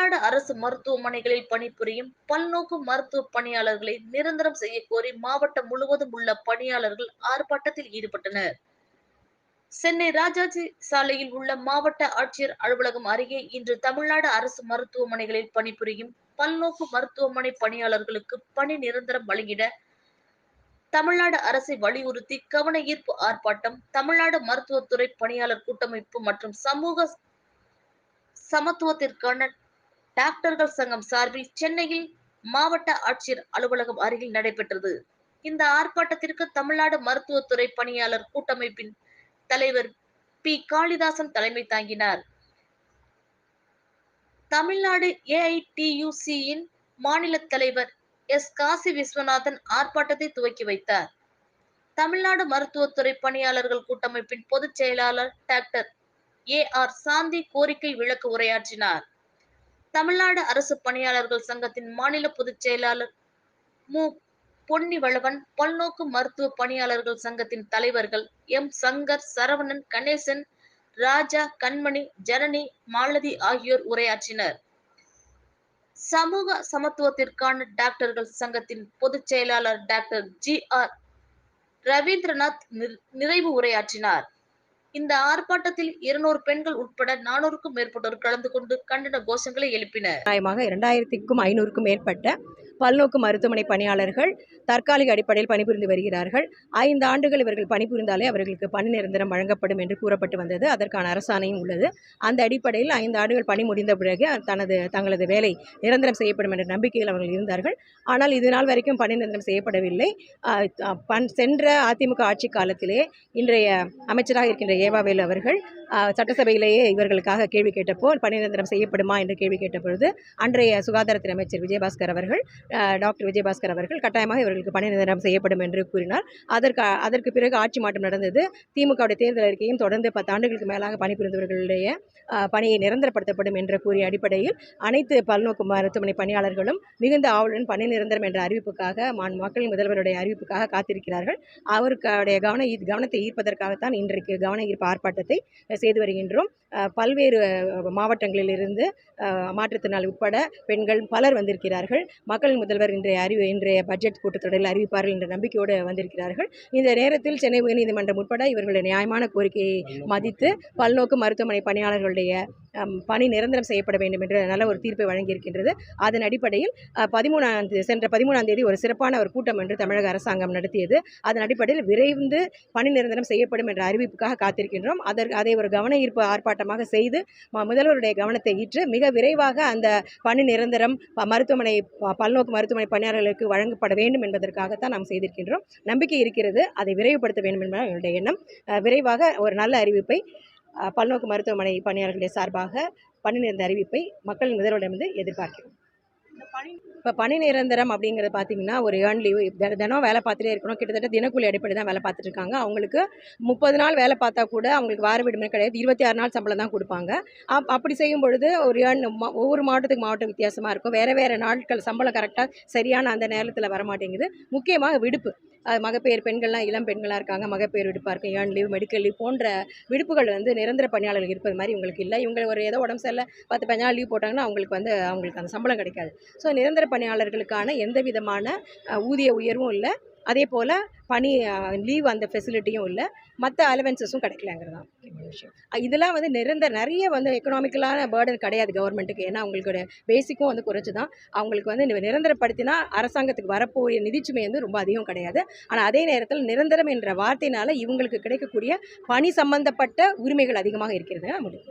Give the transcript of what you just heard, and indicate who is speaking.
Speaker 1: தமிழ்நாடு அரசு மருத்துவமனைகளில் பணிபுரியும் பல்நோக்கு மருத்துவ பணியாளர்களை நிரந்தரம் செய்ய கோரி மாவட்டம் முழுவதும் உள்ள பணியாளர்கள் ஆர்ப்பாட்டத்தில் ஈடுபட்டனர். சென்னை ராஜாஜி சாலையில் உள்ள மாவட்ட ஆட்சியர் அலுவலகம் அருகே இன்று தமிழ்நாடு அரசு மருத்துவமனைகளில் பணிபுரியும் பல்நோக்கு மருத்துவமனை பணியாளர்களுக்கு பணி நிரந்தரம் வழங்கிட தமிழ்நாடு அரசை வலியுறுத்தி கவன ஈர்ப்பு ஆர்ப்பாட்டம் தமிழ்நாடு மருத்துவத்துறை பணியாளர் கூட்டமைப்பு மற்றும் சமூக சமத்துவத்திற்கான டாக்டர்கள் சங்கம் சார்பில் சென்னையில் மாவட்ட ஆட்சியர் அலுவலகம் அருகில் நடைபெற்றது. இந்த ஆர்ப்பாட்டத்திற்கு தமிழ்நாடு மருத்துவத்துறை பணியாளர் கூட்டமைப்பின் தலைவர் பி. காளிதாசன் தலைமை தாங்கினார். தமிழ்நாடு ஏஐடியூசியின் மாநில தலைவர் எஸ். காசி விஸ்வநாதன் ஆர்ப்பாட்டத்தை துவக்கி வைத்தார். தமிழ்நாடு மருத்துவத்துறை பணியாளர்கள் கூட்டமைப்பின் பொதுச் செயலாளர் டாக்டர் ஏ. ஆர். சாந்தி கோரிக்கை விளக்கு உரையாற்றினார். தமிழ்நாடு அரசு பணியாளர்கள் சங்கத்தின் மாநில பொதுச் செயலாளர் மு. பொன்னிவளவன் பல்நோக்கு மருத்துவ பணியாளர்கள் சங்கத்தின் தலைவர்கள் எம். சங்கர் சரவணன் கணேசன் ராஜா கண்மணி ஜனனி மாலதி ஆகியோர் உரையாற்றினர். சமூக சமத்துவத்திற்கான டாக்டர்கள் சங்கத்தின் பொதுச் செயலாளர் டாக்டர் ஜி. ஆர். ரவீந்திரநாத் நிறைவு உரையாற்றினார். இந்த ஆர்ப்பாட்டத்தில் இருநூறு பெண்கள் உட்பட நானூறுக்கும் மேற்பட்டோர் கலந்து கொண்டு கண்டன கோஷங்களை எழுப்பினர்.
Speaker 2: கட்டாயமாக இரண்டாயிரத்திற்கும் ஐநூறுக்கும் மேற்பட்ட பல்நோக்கு மருத்துவமனை பணியாளர்கள் தற்காலிக அடிப்படையில் பணிபுரிந்து வருகிறார்கள். ஐந்து ஆண்டுகள் இவர்கள் பணிபுரிந்தாலே அவர்களுக்கு பணி நிரந்தரம் வழங்கப்படும் என்று கூறப்பட்டு வந்தது. அதற்கான அரசாணையும் உள்ளது. அந்த அடிப்படையில் ஐந்து ஆண்டுகள் பணி முடிந்த பிறகு தனது தங்களது வேலை நிரந்தரம் செய்யப்படும் என்ற நம்பிக்கையில் அவர்கள் இருந்தார்கள். ஆனால் இது நாள் வரைக்கும் பணி நிரந்தரம் செய்யப்படவில்லை. பண் சென்ற அதிமுக ஆட்சி காலத்திலே இன்றைய அமைச்சராக இருக்கின்ற ஏவாவேல் அவர்கள் சட்டசபையிலேயே இவர்களுக்காக கேள்வி கேட்டப்போ பணி நிரந்தரம் செய்யப்படுமா என்று கேள்வி கேட்ட பொழுது அன்றைய சுகாதாரத்துறை அமைச்சர் விஜயபாஸ்கர் அவர்கள் டாக்டர் விஜயபாஸ்கர் அவர்கள் கட்டாயமாக இவர்களுக்கு பணி நிரந்தரம் செய்யப்படும் என்று கூறினார். அதற்கு அதற்கு பிறகு ஆட்சி மாற்றம் நடந்தது. திமுகவுடைய தேர்தல் அறிக்கையும் தொடர்ந்து பத்து ஆண்டுகளுக்கு மேலாக பணிபுரிந்தவர்களுடைய பணியை நிரந்தரப்படுத்தப்படும் என்ற கூறிய அடிப்படையில் அனைத்து பல்நோக்கு மருத்துவமனை பணியாளர்களும் மிகுந்த ஆவலுடன் பணி நிரந்தரம் என்ற அறிவிப்புக்காக மான் மக்கள் முதல்வருடைய அறிவிப்புக்காக காத்திருக்கிறார்கள். அவருடைய கவன ஈ- கவனத்தை ஈர்ப்பதற்காகத்தான் இன்றைக்கு கவன ஈர்ப்பு ஆர்ப்பாட்டத்தை செய்து வருகின்றோம். பல்வேறு மாவட்டங்களிலிருந்து மாற்றுத்திறனாளி உட்பட பெண்கள் பலர் வந்திருக்கிறார்கள். மக்கள் முதல்வர் இன்றைய அறிவு இன்றைய பட்ஜெட் கூட்டத்தொடரில் அறிவிப்பார்கள் என்ற நம்பிக்கையோடு வந்திருக்கிறார்கள். இந்த நேரத்தில் சென்னை உயர்நீதிமன்றம் உட்பட இவர்களுடைய நியாயமான கோரிக்கையை மதித்து பல்நோக்கு மருத்துவமனை பணியாளர்களுடைய பணி நிரந்தரம் செய்யப்பட வேண்டும் என்ற நல்ல ஒரு தீர்ப்பை வழங்கியிருக்கின்றது. அதன் அடிப்படையில் பதிமூணாம் தேதி சென்ற பதிமூணாம் தேதி ஒரு சிறப்பான ஒரு கூட்டம் என்று தமிழக அரசாங்கம் நடத்தியது. அதன் அடிப்படையில் விரைந்து பணி நிரந்தரம் செய்யப்படும் என்ற அறிவிப்புக்காக காத்திருக்கின்றோம். அதற்கு அதை ஒரு கவன ஈர்ப்பு போராட்டமாக செய்து முதல்வருடைய கவனத்தை ஈற்று மிக விரைவாக அந்த பணி நிரந்தரம் மருத்துவமனை பல்நோக்கு மருத்துவமனை பணியாளர்களுக்கு வழங்கப்பட வேண்டும் என்பதற்காகத்தான் நாம் செய்திருக்கின்றோம். நம்பிக்கை இருக்கிறது அதை விரைவுபடுத்த வேண்டும் என்பது என்னுடைய எண்ணம். விரைவாக ஒரு நல்ல அறிவிப்பை பல்நோக்கு மருத்துவமனை பணியாளர்களுடைய சார்பாக பணி நிரந்தர அறிவிப்பை மக்கள் முதல்வரிடமிருந்து எதிர்பார்க்கிறோம். இப்போ பணி நிரந்தரம் அப்படிங்கிறது பார்த்தீங்கன்னா ஒரு ஏர்ன் லீவ் தினம் வேலை பார்த்துட்டே இருக்கணும். கிட்டத்தட்ட தினக்கூலி அடிப்படை தான் வேலை பார்த்துட்டு இருக்காங்க அவங்களுக்கு முப்பது நாள் வேலை பார்த்தா கூட அவங்களுக்கு வார விடுமுறை கிடையாது. இருபத்தி ஆறு நாள் சம்பளம் தான் கொடுப்பாங்க. அப் அப்படி செய்யும் பொழுது ஒரு ஏர்ன் ஒவ்வொரு மாவட்டத்துக்கு மாவட்டம் வித்தியாசமாக இருக்கும். வேறு வேறு நாட்கள் சம்பளம் கரெக்டாக சரியான அந்த நேரத்தில் வர மாட்டேங்குது முக்கியமாக விடுப்பு. மகப்பேறு பெண்கள்லாம் இளம் பெண்களாக இருக்காங்க மகப்பேறு விடுப்பாக இருக்கும் ஏர்ன் லீவ் மெடிக்கல் லீவ் போன்ற விடுப்புகள் வந்து நிரந்தர பணியாளர்கள் இருப்பது மாதிரி உங்களுக்கு இல்லை. இவங்க ஒரு ஏதோ உடம்பு சரியில்லை பத்து பதினஞ்சு நாள் லீவ் போட்டாங்கன்னா அவங்களுக்கு வந்து அவங்களுக்கு அந்த சம்பளம் கிடைக்காது. ஸோ நிரந்தர பணியாளர்களுக்கான எந்த விதமான ஊதிய உயர்வும் இல்லை. அதே போல் பணி லீவ் அந்த ஃபெசிலிட்டியும் இல்லை. மற்ற அலவன்சஸும் கிடைக்கலங்கிறது தான். விஷயம். இதெல்லாம் வந்து நிரந்தர நிறைய வந்து எக்கனாமிக்கலான பேர்டன் கிடையாது கவர்மெண்ட்டுக்கு ஏன்னா அவங்களுடைய பேசிக்கும் வந்து குறைச்சி தான் அவங்களுக்கு வந்து நிரந்தரப்படுத்தினா அரசாங்கத்துக்கு வரப்போகிற நிதிச்சுமை வந்து ரொம்ப அதிகம் கிடையாது. ஆனால் அதே நேரத்தில் நிரந்தரம் என்ற வார்த்தையினால இவங்களுக்கு கிடைக்கக்கூடிய பணி சம்பந்தப்பட்ட உரிமைகள் அதிகமாக இருக்கிறது முடிவு